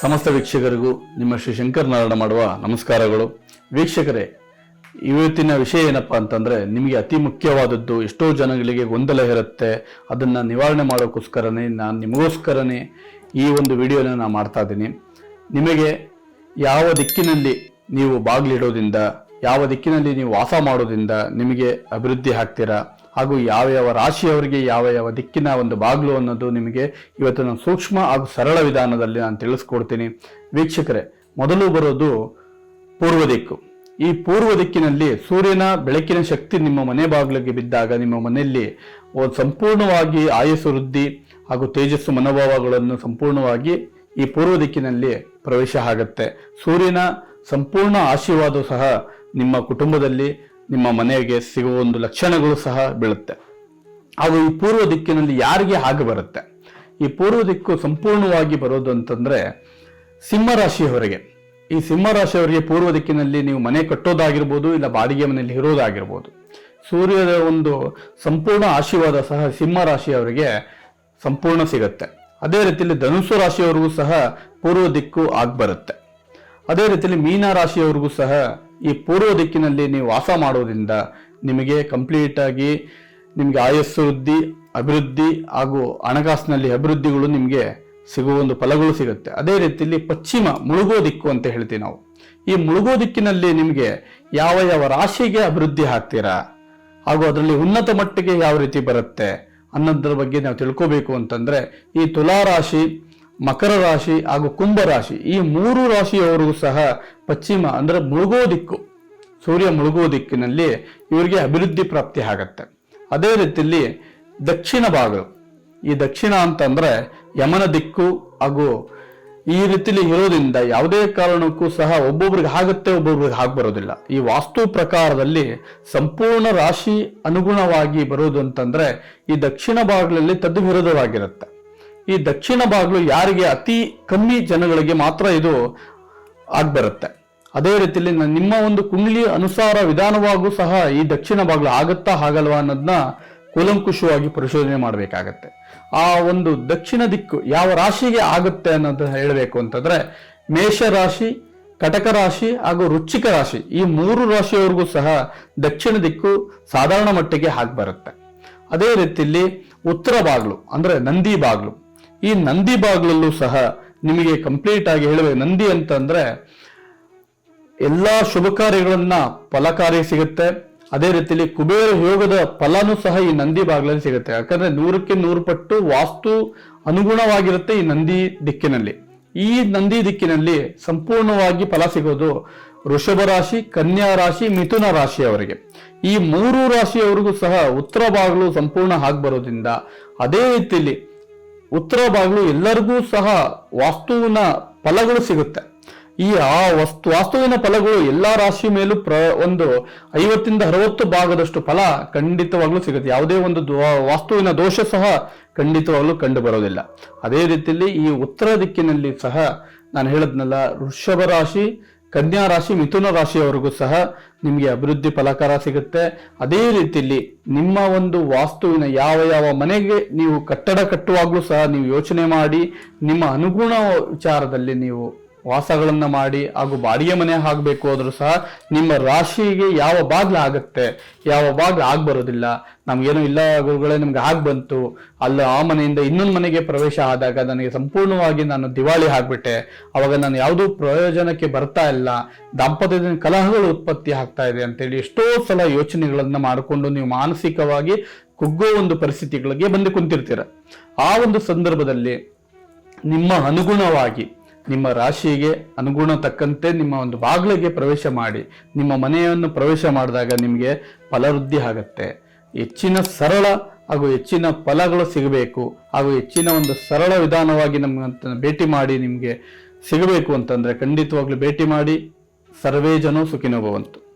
ಸಮಸ್ತ ವೀಕ್ಷಕರಿಗೂ ನಿಮ್ಮ ಶ್ರೀ ಶಂಕರ್ ನಾರಾಯಣ ಮಾಡುವ ನಮಸ್ಕಾರಗಳು. ವೀಕ್ಷಕರೇ, ಇವತ್ತಿನ ವಿಷಯ ಏನಪ್ಪಾ ಅಂತಂದ್ರೆ, ನಿಮಗೆ ಅತಿ ಮುಖ್ಯವಾದದ್ದು ಎಷ್ಟೋ ಜನಗಳಿಗೆ ಗೊಂದಲ ಇರುತ್ತೆ. ಅದನ್ನ ನಿವಾರಣೆ ಮಾಡೋಕ್ಕೋಸ್ಕರನೇ, ನಾನು ನಿಮಗೋಸ್ಕರನೇ ಈ ಒಂದು ವಿಡಿಯೋನ ನಾನು ಮಾಡ್ತಾ ಇದ್ದೀನಿ. ನಿಮಗೆ ಯಾವ ದಿಕ್ಕಿನಲ್ಲಿ ನೀವು ಬಾಗಿಲಿಡೋದ್ರಿಂದ, ಯಾವ ದಿಕ್ಕಿನಲ್ಲಿ ನೀವು ವಾಸ ಮಾಡೋದ್ರಿಂದ ನಿಮಗೆ ಅಭಿವೃದ್ಧಿ ಆಗ್ತೀರಾ? ಹಾಗೂ ಯಾವ ಯಾವ ರಾಶಿಯವರಿಗೆ ಯಾವ ಯಾವ ದಿಕ್ಕಿನ ಒಂದು ಬಾಗಿಲು ಅನ್ನೋದು ನಿಮಗೆ ಇವತ್ತು ನಾನು ಸೂಕ್ಷ್ಮ ಹಾಗೂ ಸರಳ ವಿಧಾನದಲ್ಲಿ ನಾನು ತಿಳಿಸ್ಕೊಡ್ತೀನಿ. ವೀಕ್ಷಕರೇ, ಮೊದಲು ಬರೋದು ಪೂರ್ವ ದಿಕ್ಕು. ಈ ಪೂರ್ವ ದಿಕ್ಕಿನಲ್ಲಿ ಸೂರ್ಯನ ಬೆಳಕಿನ ಶಕ್ತಿ ನಿಮ್ಮ ಮನೆ ಬಾಗಿಲಿಗೆ ಬಿದ್ದಾಗ ನಿಮ್ಮ ಮನೆಯಲ್ಲಿ ಸಂಪೂರ್ಣವಾಗಿ ಆಯಸ್ಸು ವೃದ್ಧಿ ಹಾಗೂ ತೇಜಸ್ಸು ಮನೋಭಾವಗಳನ್ನು ಸಂಪೂರ್ಣವಾಗಿ ಈ ಪೂರ್ವ ದಿಕ್ಕಿನಲ್ಲಿ ಪ್ರವೇಶ ಆಗುತ್ತೆ. ಸೂರ್ಯನ ಸಂಪೂರ್ಣ ಆಶೀರ್ವಾದ ಸಹ ನಿಮ್ಮ ಕುಟುಂಬದಲ್ಲಿ ನಿಮ್ಮ ಮನೆಗೆ ಸಿಗುವ ಒಂದು ಲಕ್ಷಣಗಳು ಸಹ ಬೀಳುತ್ತೆ. ಹಾಗೂ ಈ ಪೂರ್ವ ದಿಕ್ಕಿನಲ್ಲಿ ಯಾರಿಗೆ ಹಾಗೆ ಬರುತ್ತೆ? ಈ ಪೂರ್ವ ದಿಕ್ಕು ಸಂಪೂರ್ಣವಾಗಿ ಬರೋದು ಅಂತಂದ್ರೆ ಸಿಂಹರಾಶಿಯವರಿಗೆ. ಈ ಸಿಂಹರಾಶಿಯವರಿಗೆ ಪೂರ್ವ ದಿಕ್ಕಿನಲ್ಲಿ ನೀವು ಮನೆ ಕಟ್ಟೋದಾಗಿರ್ಬೋದು, ಇಲ್ಲ ಬಾಡಿಗೆ ಮನೆಯಲ್ಲಿ ಇರೋದಾಗಿರ್ಬೋದು. ಸೂರ್ಯದ ಒಂದು ಸಂಪೂರ್ಣ ಆಶೀರ್ವಾದ ಸಹ ಸಿಂಹರಾಶಿಯವರಿಗೆ ಸಂಪೂರ್ಣ ಸಿಗುತ್ತೆ. ಅದೇ ರೀತಿಯಲ್ಲಿ ಧನುಸು ರಾಶಿಯವರಿಗೂ ಸಹ ಪೂರ್ವ ದಿಕ್ಕು ಆಗ್ಬರುತ್ತೆ. ಅದೇ ರೀತಿಯಲ್ಲಿ ಮೀನ ರಾಶಿಯವರಿಗೂ ಸಹ ಈ ಪೂರ್ವ ದಿಕ್ಕಿನಲ್ಲಿ ನೀವು ವಾಸ ಮಾಡೋದ್ರಿಂದ ನಿಮಗೆ ಕಂಪ್ಲೀಟ್ ಆಗಿ ನಿಮಗೆ ಆಯಸ್ಸು ವೃದ್ಧಿ, ಅಭಿವೃದ್ಧಿ ಹಾಗೂ ಹಣಕಾಸಿನಲ್ಲಿ ಅಭಿವೃದ್ಧಿಗಳು ನಿಮಗೆ ಸಿಗುವ ಒಂದು ಫಲಗಳು ಸಿಗುತ್ತೆ. ಅದೇ ರೀತಿಯಲ್ಲಿ ಪಶ್ಚಿಮ ಮುಳುಗೋ ದಿಕ್ಕು ಅಂತ ಹೇಳ್ತೀವಿ ನಾವು. ಈ ಮುಳುಗೋ ದಿಕ್ಕಿನಲ್ಲಿ ನಿಮಗೆ ಯಾವ ಯಾವ ರಾಶಿಗೆ ಅಭಿವೃದ್ಧಿ ಆಗ್ತೀರಾ ಹಾಗೂ ಅದರಲ್ಲಿ ಉನ್ನತ ಮಟ್ಟಿಗೆ ಯಾವ ರೀತಿ ಬರುತ್ತೆ ಅನ್ನೋದ್ರ ಬಗ್ಗೆ ನಾವು ತಿಳ್ಕೋಬೇಕು ಅಂತಂದ್ರೆ ಈ ತುಲಾ ರಾಶಿ ಮಕರ ರಾಶಿ ಹಾಗೂ ಕುಂಭ ರಾಶಿ, ಈ ಮೂರು ರಾಶಿಯವರಿಗೂ ಸಹ ಪಶ್ಚಿಮ ಅಂದ್ರೆ ಮುಳುಗೋ ದಿಕ್ಕು, ಸೂರ್ಯ ಮುಳುಗೋ ದಿಕ್ಕಿನಲ್ಲಿ ಇವರಿಗೆ ಅಭಿವೃದ್ಧಿ ಪ್ರಾಪ್ತಿ ಆಗತ್ತೆ. ಅದೇ ರೀತಿಯಲ್ಲಿ ದಕ್ಷಿಣ ಭಾಗ, ಈ ದಕ್ಷಿಣ ಅಂತಂದ್ರೆ ಯಮನ ದಿಕ್ಕು ಹಾಗೂ ಈ ರೀತಿಲಿ ಇರೋದ್ರಿಂದ ಯಾವುದೇ ಕಾರಣಕ್ಕೂ ಸಹ ಒಬ್ಬೊಬ್ರಿಗೆ ಆಗುತ್ತೆ, ಒಬ್ಬೊಬ್ರಿಗೆ ಬರೋದಿಲ್ಲ. ಈ ವಾಸ್ತು ಪ್ರಕಾರದಲ್ಲಿ ಸಂಪೂರ್ಣ ರಾಶಿ ಅನುಗುಣವಾಗಿ ಬರೋದು ಅಂತಂದ್ರೆ ಈ ದಕ್ಷಿಣ ಭಾಗದಲ್ಲಿ ತದ್ದು ವಿರೋಧವಾಗಿರುತ್ತೆ ಈ ದಕ್ಷಿಣ ಬಾಗ್ಲು ಯಾರಿಗೆ ಅತಿ ಕಮ್ಮಿ ಜನಗಳಿಗೆ ಮಾತ್ರ ಇದು ಆಗ್ಬರುತ್ತೆ. ಅದೇ ರೀತಿಯಲ್ಲಿ ನಿಮ್ಮ ಒಂದು ಕುಂಡಲಿ ಅನುಸಾರ ವಿಧಾನವಾಗೂ ಸಹ ಈ ದಕ್ಷಿಣ ಬಾಗಿಲು ಆಗುತ್ತಾ ಆಗಲ್ವಾ ಅನ್ನೋದನ್ನ ಕೂಲಂಕುಷವಾಗಿ ಪರಿಶೋಧನೆ ಮಾಡಬೇಕಾಗತ್ತೆ. ಆ ಒಂದು ದಕ್ಷಿಣ ದಿಕ್ಕು ಯಾವ ರಾಶಿಗೆ ಆಗುತ್ತೆ ಅನ್ನೋದು ಹೇಳಬೇಕು ಅಂತಂದ್ರೆ ಮೇಷ ರಾಶಿ, ಕಟಕ ರಾಶಿ ಹಾಗೂ ರುಚಿಕ ರಾಶಿ ಈ ಮೂರು ರಾಶಿಯವರೆಗೂ ಸಹ ದಕ್ಷಿಣ ದಿಕ್ಕು ಸಾಧಾರಣ ಮಟ್ಟಿಗೆ ಹಾಗೆ ಬರುತ್ತೆ. ಅದೇ ರೀತಿಯಲ್ಲಿ ಉತ್ತರ ಬಾಗ್ಲು ಅಂದ್ರೆ ನಂದಿ ಬಾಗಿಲು ಈ ನಂದಿ ಬಾಗಿಲಲ್ಲೂ ಸಹ ನಿಮಗೆ ಕಂಪ್ಲೀಟ್ ಆಗಿ ಹೇಳುವೆ. ನಂದಿ ಅಂತಂದ್ರೆ ಎಲ್ಲಾ ಶುಭ ಕಾರ್ಯಗಳನ್ನ ಫಲಕಾರಿ ಸಿಗುತ್ತೆ. ಅದೇ ರೀತಿಯಲ್ಲಿ ಕುಬೇರ ಯೋಗದ ಫಲನೂ ಸಹ ಈ ನಂದಿ ಬಾಗ್ಲಲ್ಲಿ ಸಿಗುತ್ತೆ. ಯಾಕಂದ್ರೆ ನೂರಕ್ಕೆ ನೂರು ಪಟ್ಟು ವಾಸ್ತು ಅನುಗುಣವಾಗಿರುತ್ತೆ ಈ ನಂದಿ ದಿಕ್ಕಿನಲ್ಲಿ. ಈ ನಂದಿ ದಿಕ್ಕಿನಲ್ಲಿ ಸಂಪೂರ್ಣವಾಗಿ ಫಲ ಸಿಗೋದು ವೃಷಭ ರಾಶಿ, ಕನ್ಯಾ ರಾಶಿ, ಮಿಥುನ ರಾಶಿಯವರಿಗೆ ಈ ಮೂರು ರಾಶಿಯವರಿಗೂ ಸಹ ಉತ್ತರ ಬಾಗಿಲು ಸಂಪೂರ್ಣ ಆಗಿ ಬರೋದ್ರಿಂದ ಅದೇ ರೀತಿಯಲ್ಲಿ ಉತ್ತರ ಬಾಗಿಲು ಎಲ್ಲರಿಗೂ ಸಹ ವಾಸ್ತುವಿನ ಫಲಗಳು ಸಿಗುತ್ತೆ. ಈ ಆ ವಸ್ತು, ವಾಸ್ತುವಿನ ಫಲಗಳು ಎಲ್ಲಾ ರಾಶಿ ಮೇಲೂ ಪ್ರ, ಒಂದು ಐವತ್ತಿಂದ ಅರವತ್ತು ಭಾಗದಷ್ಟು ಫಲ ಖಂಡಿತವಾಗ್ಲೂ ಸಿಗುತ್ತೆ. ಯಾವುದೇ ಒಂದು ವಾಸ್ತುವಿನ ದೋಷ ಸಹ ಖಂಡಿತವಾಗ್ಲೂ ಕಂಡು ಬರೋದಿಲ್ಲ. ಅದೇ ರೀತಿಯಲ್ಲಿ ಈ ಉತ್ತರ ದಿಕ್ಕಿನಲ್ಲಿ ಸಹ ನಾನು ಹೇಳದ್ನಲ್ಲ, ವೃಷಭ ರಾಶಿ ಕನ್ಯಾ ರಾಶಿ, ಮಿಥುನ ರಾಶಿಯವರೆಗೂ ಸಹ ನಿಮಗೆ ಅಭಿವೃದ್ಧಿ ಫಲಕಾರ ಸಿಗುತ್ತೆ. ಅದೇ ರೀತಿಯಲ್ಲಿ ನಿಮ್ಮ ಒಂದು ವಾಸ್ತುವಿನ ಯಾವ ಯಾವ ಮನೆಗೆ ನೀವು ಕಟ್ಟಡ ಕಟ್ಟುವಾಗಲೂ ಸಹ ನೀವು ಯೋಚನೆ ಮಾಡಿ, ನಿಮ್ಮ ಅನುಗುಣ ವಿಚಾರದಲ್ಲಿ ನೀವು ವಾಸಗಳನ್ನ ಮಾಡಿ ಹಾಗೂ ಬಾಡಿಗೆ ಮನೆ ಆಗಬೇಕು ಆದ್ರೂ ಸಹ ನಿಮ್ಮ ರಾಶಿಗೆ ಯಾವ ಬಾಗ್ಲ ಆಗುತ್ತೆ, ಯಾವ ಬಾಗ್ಲ ಆಗ್ ಬರೋದಿಲ್ಲ ನಮ್ಗೇನು ಇಲ್ಲ ಗುರುಗಳೇ, ನಿಮ್ಗೆ ಆಗ್ ಬಂತು. ಅಲ್ಲ ಆ ಮನೆಯಿಂದ ಇನ್ನೊಂದು ಮನೆಗೆ ಪ್ರವೇಶ ಆದಾಗ ನನಗೆ ಸಂಪೂರ್ಣವಾಗಿ ನಾನು ದಿವಾಳಿ ಆಗ್ಬಿಟ್ಟೆ. ಅವಾಗ ನಾನು ಯಾವುದೂ ಪ್ರಯೋಜನಕ್ಕೆ ಬರ್ತಾ ಇಲ್ಲ. ದಾಂಪತ್ಯದ ಕಲಹಗಳು ಉತ್ಪತ್ತಿ ಆಗ್ತಾ ಇದೆ ಅಂತೇಳಿ ಎಷ್ಟೋ ಸಲ ಯೋಚನೆಗಳನ್ನು ಮಾಡಿಕೊಂಡು ನೀವು ಮಾನಸಿಕವಾಗಿ ಕುಗ್ಗೋ ಒಂದು ಪರಿಸ್ಥಿತಿಗಳಿಗೆ ಬಂದು ಕುಂತಿರ್ತೀರ. ಆ ಒಂದು ಸಂದರ್ಭದಲ್ಲಿ ನಿಮ್ಮ ಅನುಗುಣವಾಗಿ ನಿಮ್ಮ ರಾಶಿಗೆ ಅನುಗುಣ ತಕ್ಕಂತೆ ನಿಮ್ಮ ಒಂದು ಬಾಗಿಲಿಗೆ ಪ್ರವೇಶ ಮಾಡಿ, ನಿಮ್ಮ ಮನೆಯನ್ನು ಪ್ರವೇಶ ಮಾಡಿದಾಗ ನಿಮಗೆ ಫಲವೃದ್ಧಿ ಆಗುತ್ತೆ. ಹೆಚ್ಚಿನ ಸರಳ ಹಾಗೂ ಹೆಚ್ಚಿನ ಫಲಗಳು ಸಿಗಬೇಕು. ಹಾಗೂ ಹೆಚ್ಚಿನ ಒಂದು ಸರಳ ವಿಧಾನವಾಗಿ ನಮ್ಮ ಭೇಟಿ ಮಾಡಿ ನಿಮಗೆ ಸಿಗಬೇಕು ಅಂತಂದರೆ ಖಂಡಿತವಾಗ್ಲೂ ಭೇಟಿ ಮಾಡಿ, ಸರ್ವೇ ಜನೋ ಸುಖಿನೋ ಭವಂತು.